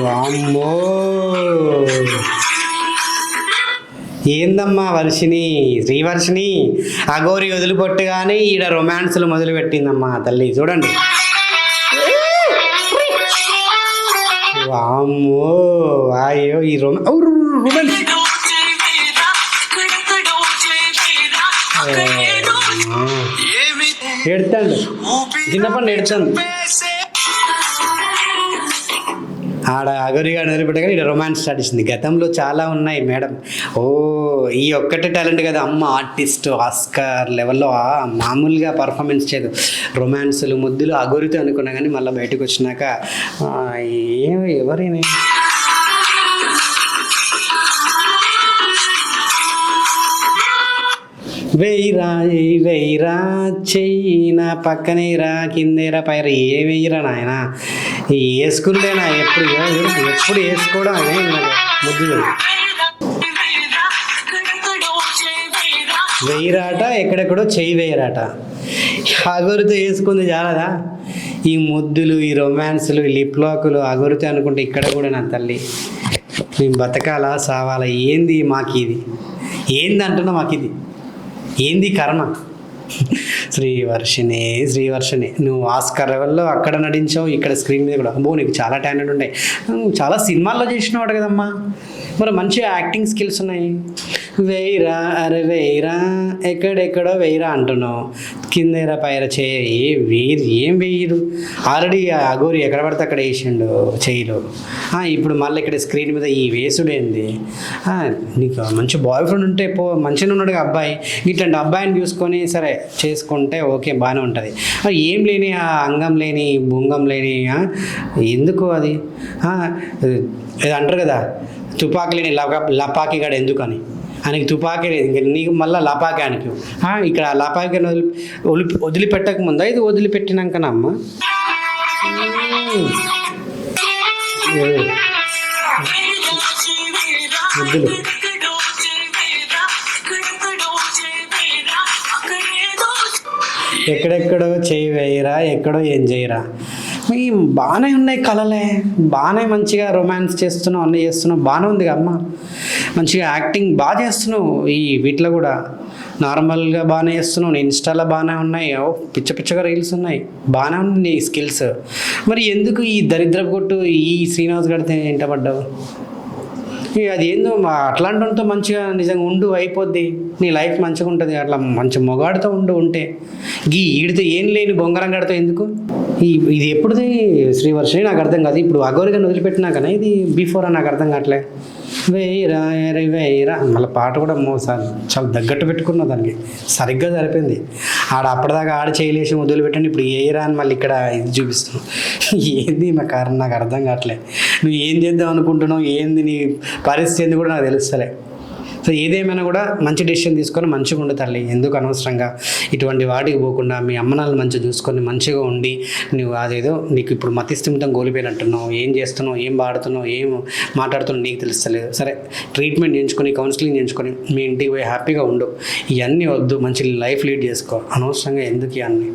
వామ్మో. ఏందమ్మా వర్షిని శ్రీవర్షిని అఘోరి వదిలిపొట్టుగానే ఈడ రొమాన్స్లు మొదలుపెట్టిందమ్మా తల్లి. చూడండి. వామ్మో. అయ్యో ఈ రొమ రొమాన్స్. ఎడతాడు చిన్నప్పటి ఎడతాను ఆడ అగరిగా వదిలిపెట్టగానే ఇక్కడ రొమాన్స్ స్టార్ట్ చేసింది గతంలో చాలా ఉన్నాయి మేడం. ఓ ఈ ఒక్కటే టాలెంట్ కదా. అమ్మ ఆర్టిస్ట్ ఆస్కార్ లెవెల్లో మామూలుగా పర్ఫార్మెన్స్ చేయదు. రొమాన్స్లు ముద్దులు అగోరితో అనుకున్నా కానీ మళ్ళీ బయటకు వచ్చినాక ఏమి ఎవరేమి వెయ్యిరా వేయిరా వెయ్యిరా చెయ్యి నా పక్కనే కిందేరా పైరా ఏ వెయ్యిరా నాయన? వేసుకుందేనా ఎప్పుడు ఎప్పుడు వేసుకోవడం అదే నాకు ముద్దు వెయ్యిరాట ఎక్కడెక్కడో చెయ్యి వేయరాట. అగరుతో వేసుకుంది చాలదా ఈ ముద్దులు ఈ రొమాన్స్లు ఈ లిప్ లాకులు అనుకుంటే ఇక్కడ కూడా నా తల్లి. మేము బతకాలా సావాలా? ఏంది మాకు ఇది ఏంది అంటున్నా మాకు ఇది ఏంది కర్మ? శ్రీవర్షిణి శ్రీవర్షిణి నువ్వు ఆస్కర్ లెవెల్లో అక్కడ నటించావు ఇక్కడ స్క్రీన్ మీద కూడా. అబ్బో నీకు చాలా టాలెంట్ ఉన్నాయి నువ్వు చాలా సినిమాల్లో చేసినవాడు కదమ్మా. మరి మంచి యాక్టింగ్ స్కిల్స్ ఉన్నాయి. వేయిరా అరే వేయిరా ఎక్కడెక్కడో వేయిరా అంటున్నావు. కిందేరా పైర చేయి వేరు ఏం వేయరు ఆల్రెడీ అగోరి ఎక్కడ పడితే అక్కడ వేసిండు చేయిలో. ఇప్పుడు మళ్ళీ ఇక్కడ స్క్రీన్ మీద ఈ వేసుడేంది నీకు మంచి బాయ్ ఫ్రెండ్ ఉంటే పో మంచిగా ఉన్నాడు అబ్బాయి. ఇట్లాంటి అబ్బాయిని చూసుకొని సరే చేసుకుంటే ఓకే బాగానే ఉంటుంది. ఏం లేని ఆ అంగం లేని బొంగం లేని ఎందుకు అది? ఇది అంటారు కదా తుపాకి లేని లప లపాకి గడ ఎందుకని? ఆయనకి తుపాకీ లేదు. ఇంక నీకు మళ్ళీ లపాకి ఆ, ఇక్కడ లపాకి వదిలి వదిలి వదిలిపెట్టక ముందా? ఇది వదిలిపెట్టినాకనమ్మా ముద్దులు ఎక్కడెక్కడో చేయి వేయరా ఎక్కడో ఏం చేయరా. ఈ బాగానే ఉన్నాయి కళలే. బాగానే మంచిగా రొమాన్స్ చేస్తున్నావు అన్నీ చేస్తున్నావు. బాగానే ఉంది అమ్మ. మంచిగా యాక్టింగ్ బాగా చేస్తున్నావు ఈ వీటిలో కూడా. నార్మల్గా బాగానే చేస్తున్నావు నీ ఇన్స్టాలో బాగానే ఉన్నాయి. ఓ పిచ్చ పిచ్చగా రీల్స్ ఉన్నాయి. బాగానే ఉంది నీ స్కిల్స్ మరి ఎందుకు ఈ దరిద్ర కొట్టు ఈ శ్రీనివాస్ గడితే ఇంటపడ్డావు ఇక అది ఏందో మా అట్లాంటి మంచిగా నిజంగా ఉండు అయిపోద్ది. నీ లైఫ్ మంచిగా ఉంటుంది అట్లా మంచి మొగాడితో ఉండు ఉంటే. గీ ఈడితో ఏం లేని బొంగరం గడితో ఎందుకు? ఈ ఇది ఎప్పుడుది శ్రీవర్షి నాకు అర్థం కాదు. ఇప్పుడు అగోరిగా వదిలిపెట్టినాకనే ఇది బిఫోర్ అని నాకు అర్థం కావట్లే. వేయిరా ఎరే వేయిరా. మళ్ళీ పాట కూడా మోసారి చాలా దగ్గట్టు పెట్టుకున్నా దానికి. సరిగ్గా సరిపోయింది. ఆడ అప్పటిదాకా ఆడ చేయలేసి వదిలిపెట్టండి. ఇప్పుడు ఏయిరా అని మళ్ళీ ఇక్కడ ఇది చూపిస్తున్నాం. ఏంది మా కారణం? నాకు అర్థం కావట్లే. నువ్వు ఏం చేద్దాం అనుకుంటున్నావు? ఏంది నీ పరిస్థితి కూడా నాకు తెలుస్తలే. సో ఏదేమైనా కూడా మంచి డిసిషన్ తీసుకొని మంచిగా ఉండు తల్లి. ఎందుకు అనవసరంగా ఇటువంటి వాటికి పోకుండా మీ అమ్మనాలు మంచిగా చూసుకొని మంచిగా ఉండి నువ్వు అదేదో నీకు ఇప్పుడు మతిస్థిమితం కోల్పోయినట్టున్నావు. ఏం చేస్తున్నావు? ఏం వాడుతున్నావు? ఏం మాట్లాడుతున్నావు? నీకు తెలుస్తలేదు. సరే ట్రీట్మెంట్ చేయించుకొని కౌన్సిలింగ్ చేయించుకొని మీ ఇంటికి పోయి హ్యాపీగా ఉండు. ఇవన్నీ వద్దు. మంచి లైఫ్ లీడ్ చేసుకో. అనవసరంగా ఎందుకు ఇవన్నీ